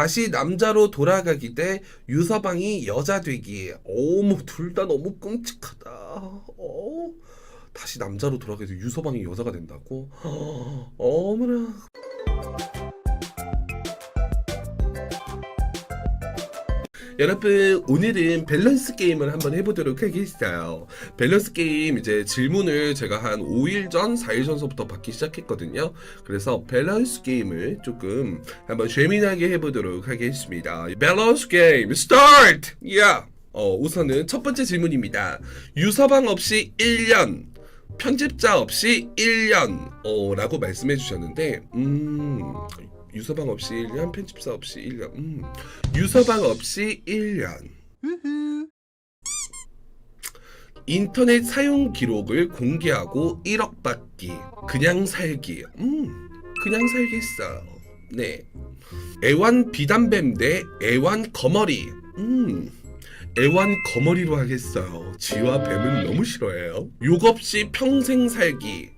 다시 남자로 돌아가기 대 유서방이 여자 되기. 어머 둘 다 너무 끔찍하다. 어? 다시 남자로 돌아가기 대 유서방이 여자가 된다고? 어머나. 여러분 오늘은 밸런스 게임을 한번 해보도록 하겠어요. 밸런스 게임 이제 질문을 제가 한 5일 전, 4일 전서부터 받기 시작했거든요. 그래서 밸런스 게임을 조금 한번 재미나게 해보도록 하겠습니다. 밸런스 게임 스타트! 야! 어, 우선은 첫 번째 질문입니다. 유서방 없이 1년, 편집자 없이 1년, 어, 라고 말씀해 주셨는데, 음, 유서방 없이 1년, 편집자 없이 1년, 음, 유서방 없이 1년. 인터넷 사용 기록을 공개하고 1억 받기. 그냥 살기. 음, 그냥 살겠어요. 네. 애완 비담뱀 대 애완 거머리. 음. 애완 거머리로 하겠어요. 쥐와 뱀은 너무 싫어해요. 욕 없이 평생 살기.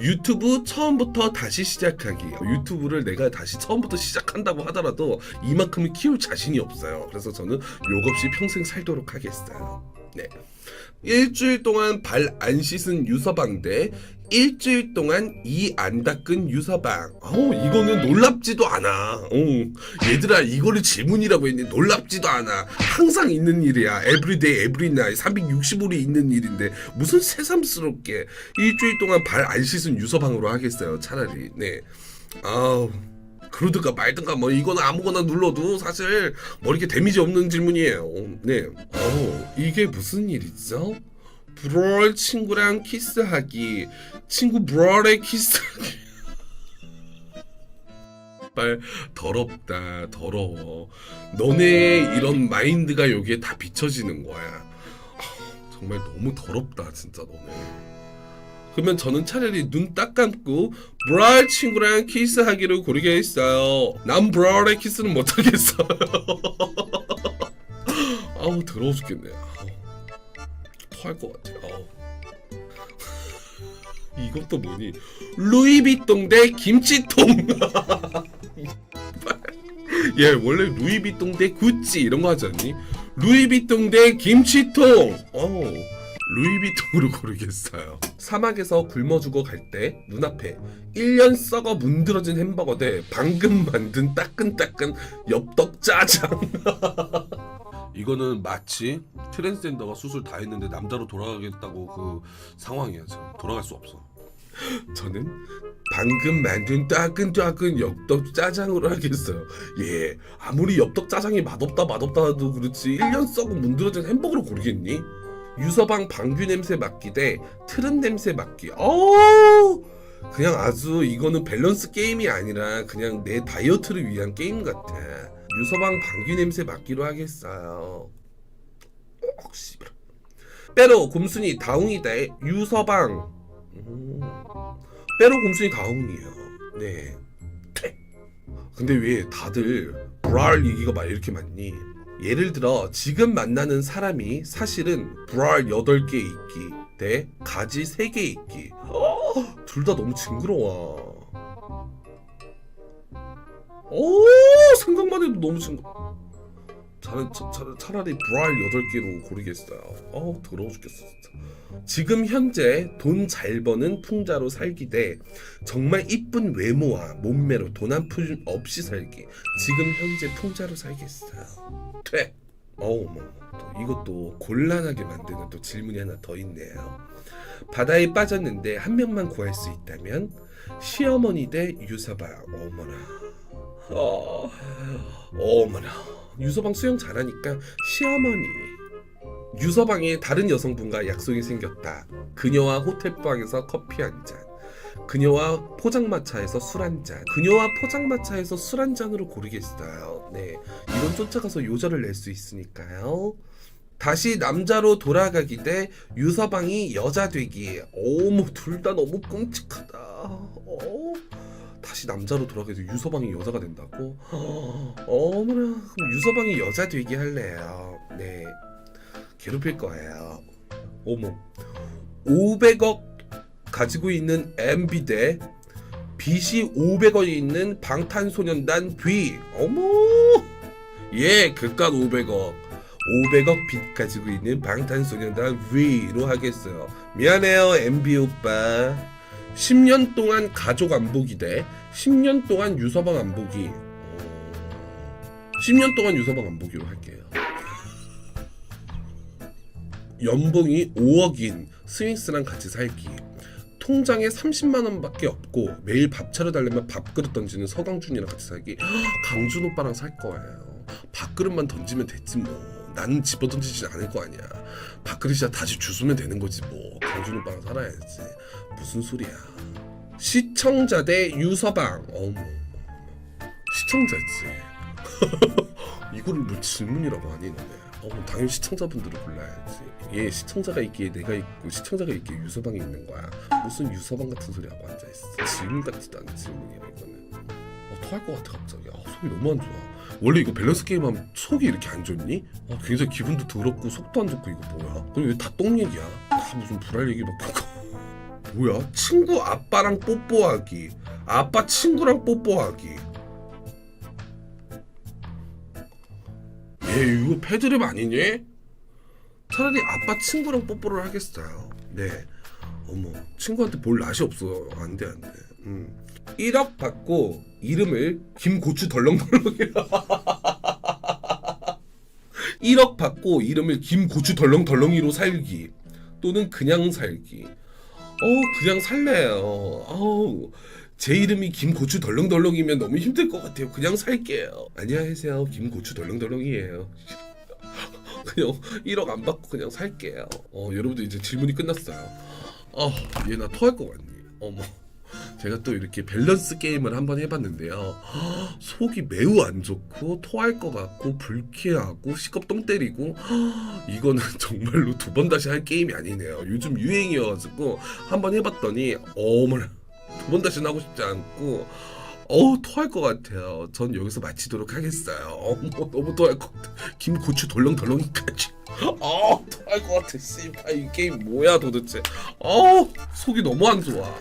유튜브 처음부터 다시 시작하기. 유튜브를 내가 다시 처음부터 시작한다고 하더라도 이만큼은 키울 자신이 없어요. 그래서 저는 욕 없이 평생 살도록 하겠어요. 네. 일주일 동안 발 안 씻은 유서방 대 일주일 동안 이 안 닦은 유서방. 어, 이거는 놀랍지도 않아. 어, 얘들아, 이거를 질문이라고 했는데 놀랍지도 않아. 항상 있는 일이야. 에브리데이, 에브리나이. 365일 있는 일인데 무슨 새삼스럽게 일주일 동안 발 안 씻은 유서방으로 하겠어요. 차라리. 네. 아우. 그러든가 말든가 뭐 이거는 아무거나 눌러도 사실 뭐 이렇게 데미지 없는 질문이에요. 네. 어, 이게 무슨 일이죠? 브롤 친구랑 키스하기. 친구 브롤에 키스하기. 정말 더럽다 더러워 너네 이런 마인드가 여기에 다 비춰지는 거야 아, 정말 너무 더럽다 진짜 너네 그러면 저는 차라리 눈 딱 감고 브랄 친구랑 키스하기를 고르겠어요 난 브랄에 키스는 못하겠어요 아우 더러워 죽겠네 토할 것 같아 아우. 이것도 뭐니 루이비통 대 김치통 얘 원래 루이비통 대 구찌 이런 거 하지 않니? 루이비통 대 김치통. 어. 루이비통으로 고르겠어요. 사막에서 굶어 죽어 갈 때 눈앞에 1년 썩어 문드러진 햄버거 대 방금 만든 따끈따끈 엽떡 짜장. 이거는 마치 트랜스젠더가 수술 다 했는데 남자로 돌아가겠다고 그 상황이야 지금 돌아갈 수 없어. 저는 방금 만든 따끈따끈 엽떡 짜장으로 하겠어요. 예, 아무리 엽떡 짜장이 맛없다 맛없다 해도 그렇지 1년 썩고 문드러진 햄버거를 고르겠니? 유서방 방귀 냄새 맡기 대 트름 냄새 맡기. 어우, 그냥 아주 이거는 밸런스 게임이 아니라 그냥 내 다이어트를 위한 게임 같아. 유서방 방귀 냄새 맡기로 하겠어요. 어, 씨발. 빼로 곰순이 다웅이 대 유서방. 음. 빼로 곰순이 다웅이에요. 네. 퇴. 근데 왜 다들 브랄 얘기가 막 이렇게 많니? 예를 들어 지금 만나는 사람이 사실은 브랄 8개 있기 대 가지 3개 있기. 둘다 너무 징그러워. 오 생각만 해도 너무 징그러. 차 라리, 차, 차, 차라리 브랄 8개로 고르겠어요. 어 더러워 죽겠어 진짜. 지금 현재 돈 잘 버는 풍자로 살기 대 정말 이쁜 외모와 몸매로 돈 한 푼 없이 살기. 지금 현재 풍자로 살겠어요. 퇴. 어우 뭐또 이것도 곤란하게 만드는 또 질문이 하나 더 있네요. 바다에 빠졌는데 한 명만 구할 수 있다면 시어머니 대 유서방. 어머나. 어, 어머나. 유서방 수영 잘하니까 시어머니. 유서방에 다른 여성분과 약속이 생겼다. 그녀와 호텔방에서 커피 한 잔. 그녀와 포장마차에서 술 한 잔. 그녀와 포장마차에서 술 한 잔으로 고르겠어요. 네. 이건 쫓아가서 요절을 낼 수 있으니까요. 다시 남자로 돌아가기 대 유서방이 여자 되기. 어머, 둘 다 너무 끔찍하다. 어? 다시 남자로 돌아가서 유서방이 여자가 된다고? 어머나, 그럼 유서방이 여자 되기 할래요. 네. 괴롭힐 거예요. 어머. 500억 가지고 있는 MB 대 빚이 500원이 있는 방탄소년단 V. 어머. 예, 그깟 500억. 500억 빚 가지고 있는 방탄소년단 V로 하겠어요. 미안해요, MB 오빠. 10년 동안 가족 안 보기 대 10년 동안 유서방 안 보기. 어, 10년 동안 유서방 안 보기로 할게요. 연봉이 5억인 스윙스랑 같이 살기. 통장에 30만 원밖에 없고 매일 밥 차려 달라면 밥그릇 던지는 서강준이랑 같이 살기. 강준 오빠랑 살 거예요. 밥그릇만 던지면 됐지 뭐. 나는 집어 던지지 않을 거 아니야. 밥그릇이야 다시 주우면 되는 거지 뭐. 강준 오빠랑 살아야지. 무슨 소리야. 시청자 대 유서방. 어머. 시청자지. 이거를 뭐 질문이라고 하니 너네. 어, 당연히 시청자분들을 골라야지. 얘 시청자가 있기에 내가 있고 시청자가 있기에 유서방이 있는 거야. 무슨 유서방 같은 소리 하고 앉아 있어. 질문 같지도 않은 질문이야 이거는. 어, 토할 것 같아 갑자기. 아, 속이 너무 안 좋아. 원래 이거 밸런스 게임 하면 속이 이렇게 안 좋니? 아, 굉장히 기분도 더럽고 속도 안 좋고 이거 뭐야? 그럼 왜다 똥 얘기야? 다 무슨 불알 얘기밖에. 뭐야? 친구 아빠랑 뽀뽀하기. 아빠 친구랑 뽀뽀하기. 얘 이거 패드립 아니니? 차라리 아빠 친구랑 뽀뽀를 하겠어요. 네. 어머, 친구한테 볼 낯이 없어. 안 돼, 안 돼. 음. 1억 받고 이름을 김고추 덜렁덜렁이라. 1억 받고 이름을 김고추 덜렁덜렁이로 살기. 또는 그냥 살기. 어, 그냥 살래요. 어우, 제 이름이 김고추 덜렁덜렁이면 너무 힘들 것 같아요. 그냥 살게요. 안녕하세요. 김고추 덜렁덜렁이에요. 그냥 1억 안 받고 그냥 살게요. 어, 여러분들 이제 질문이 끝났어요. 어, 얘나 토할 것 같니? 어머. 제가 또 이렇게 밸런스 게임을 한번 해봤는데요. 속이 매우 안 좋고 토할 것 같고 불쾌하고 시겁똥 때리고 이거는 정말로 두 번 다시 할 게임이 아니네요. 요즘 유행이어가지고 한번 해봤더니 어머나 두 번 다시는 하고 싶지 않고 어 토할 것 같아요. 전 여기서 마치도록 하겠어요. 어머 너무 토할 것 같아. 김고추 덜렁덜렁이까지. 어 토할 것 같아. 씨발 이 게임 뭐야 도대체. 어 속이 너무 안 좋아.